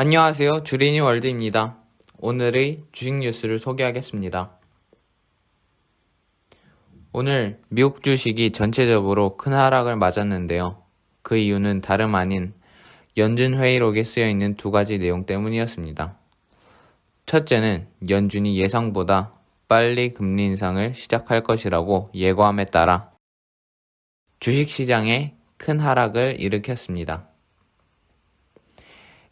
안녕하세요. 주린이 월드입니다. 오늘의 주식 뉴스를 소개하겠습니다. 오늘 미국 주식이 전체적으로 큰 하락을 맞았는데요. 그 이유는 다름 아닌 연준 회의록에 쓰여 있는 두 가지 내용 때문이었습니다. 첫째는 연준이 예상보다 빨리 금리 인상을 시작할 것이라고 예고함에 따라 주식 시장에 큰 하락을 일으켰습니다.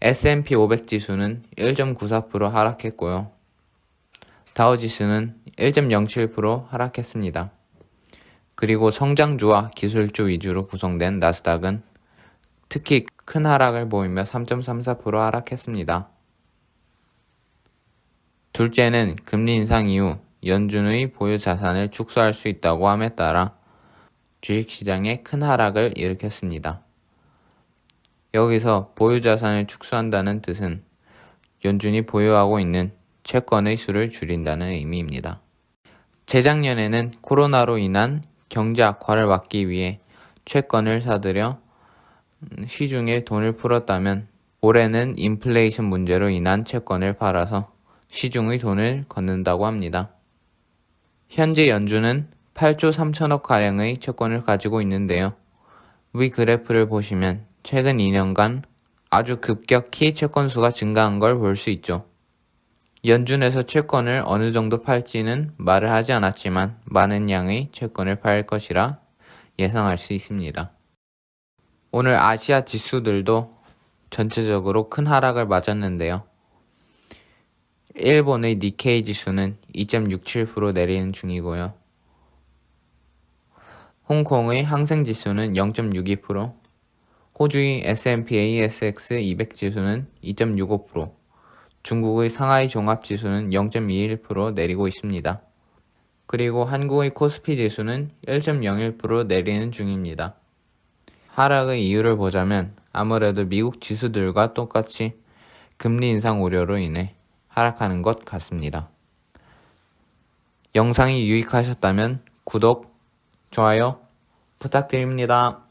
S&P 500 지수는 1.94% 하락했고요. 다우 지수는 1.07% 하락했습니다. 그리고 성장주와 기술주 위주로 구성된 나스닥은 특히 큰 하락을 보이며 3.34% 하락했습니다. 둘째는 금리 인상 이후 연준의 보유 자산을 축소할 수 있다고 함에 따라 주식시장에 큰 하락을 일으켰습니다. 여기서 보유 자산을 축소한다는 뜻은 연준이 보유하고 있는 채권의 수를 줄인다는 의미입니다. 재작년에는 코로나로 인한 경제 악화를 막기 위해 채권을 사들여 시중에 돈을 풀었다면 올해는 인플레이션 문제로 인한 채권을 팔아서 시중의 돈을 걷는다고 합니다. 현재 연준은 8조 3천억 가량의 채권을 가지고 있는데요. 위 그래프를 보시면 최근 2년간 아주 급격히 채권 수가 증가한 걸 볼 수 있죠. 연준에서 채권을 어느 정도 팔지는 말을 하지 않았지만 많은 양의 채권을 팔 것이라 예상할 수 있습니다. 오늘 아시아 지수들도 전체적으로 큰 하락을 맞았는데요. 일본의 니케이 지수는 2.67% 내리는 중이고요. 홍콩의 항생 지수는 0.62%, 호주의 S&P ASX 200 지수는 2.65%, 중국의 상하이 종합 지수는 0.21% 내리고 있습니다. 그리고 한국의 코스피 지수는 1.01% 내리는 중입니다. 하락의 이유를 보자면 아무래도 미국 지수들과 똑같이 금리 인상 우려로 인해 하락하는 것 같습니다. 영상이 유익하셨다면 구독, 좋아요 부탁드립니다.